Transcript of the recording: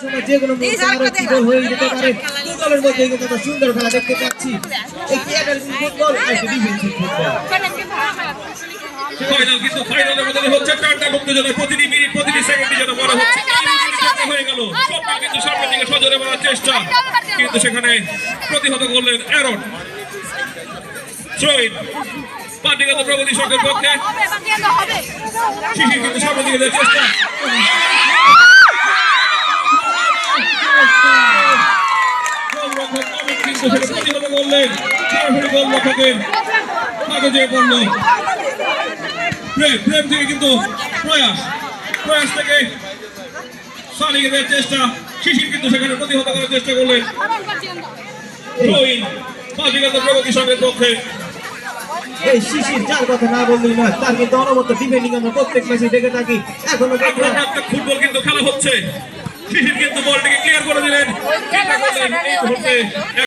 সময় যে কোনো মুহূর্তে আরও একটি গোল হয়ে যেতে পারে দু দলের মধ্যে কিন্তু সুন্দর খেলা দেখতে পাচ্ছি একটি অ্যাটাকিং ফুটবল আর একটি ডিফেন্সিভ ফুটবল ফাইনাল কিন্তু ফাইনালের মধ্যে হচ্ছে চারটা মুক্তিযোদ্ধা প্রতিটি মিনিট প্রতিটি সেকেন্ডে যেন বড় হচ্ছে হয়ে গেল স্বপ্ন কিন্তু সামনের দিকে সজোরে মারার চেষ্টা কিন্তু সেখানে প্রতিহত করলেন অ্যারন পার্টিগত প্রগতি সংঘের পক্ষে শিশির কিন্তু সামনের দিকে চেষ্টা অমিত কিন্তু করলেন সরাসরি গোলরক্ষকের কাগজে পড়ল প্রেম প্রেম থেকে কিন্তু প্রয়াস। প্রয়াস থেকে সালিয়ে চেষ্টা শিশির কিন্তু সেখানে প্রতিহত করার চেষ্টা করলেন। প্রগতি সংঘের পক্ষে। এই শিশির যার কথা না বললেই নয় তার কিন্তু অনবদ্য ডিফেন্ডিং আমরা প্রত্যেক ম্যাচে দেখে থাকি। এখনও ফুটবল কিন্তু খেলা হচ্ছে। শিশির কিন্তু বলটিকে ক্লিয়ার করে দিলেন।